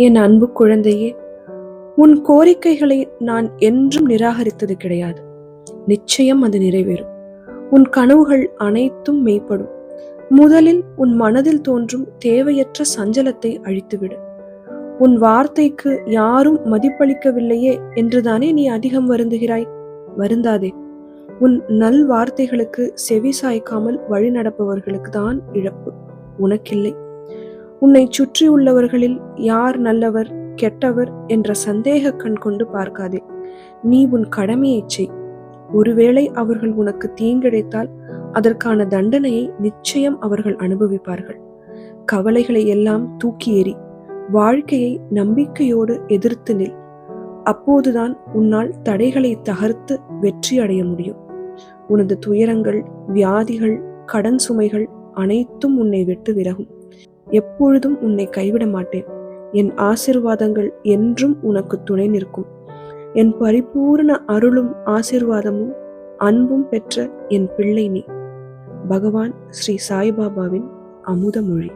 என் அன்பு குழந்தையே உன் கோரிக்கைகளை நான் என்றும் நிராகரித்தது கிடையாது. நிச்சயம் அது நிறைவேறும். உன் கனவுகள் அனைத்தும் மெய்ப்படும். முதலில் உன் மனதில் தோன்றும் தேவையற்ற சஞ்சலத்தை அழித்துவிடு. உன் வார்த்தைக்கு யாரும் மதிப்பளிக்கவில்லையே என்றுதானே நீ அதிகம் வருந்துகிறாய்? வருந்தாதே. உன் நல் வார்த்தைகளுக்கு செவி சாய்க்காமல் வழிநடப்பவர்களுக்கு தான் இழப்பு. உனக்கில்லை. உன்னை சுற்றி உள்ளவர்களில் யார் நல்லவர் கெட்டவர் என்ற சந்தேக கண் கொண்டு பார்க்காதே. நீ உன் கடமையைச் செய். ஒருவேளை அவர்கள் உனக்கு தீங்கிழைத்தால் அதற்கான தண்டனையை நிச்சயம் அவர்கள் அனுபவிப்பார்கள். கவலைகளை எல்லாம் தூக்கி எறி வாழ்க்கையை நம்பிக்கையோடு எதிர்த்து நில். அப்போதுதான் உன்னால் தடைகளை தகர்த்து வெற்றி அடைய முடியும். உனது துயரங்கள் வியாதிகள் கடன் சுமைகள் அனைத்தும் உன்னை விட்டு விலகும். எப்பொழுதும் உன்னை கைவிட மாட்டேன். என் ஆசிர்வாதங்கள் என்றும் உனக்கு துணை நிற்கும். என் பரிபூர்ண அருளும் ஆசிர்வாதமும் அன்பும் பெற்ற என் பிள்ளை நீ. பகவான் ஸ்ரீ சாய்பாபாவின் அமுத மொழி.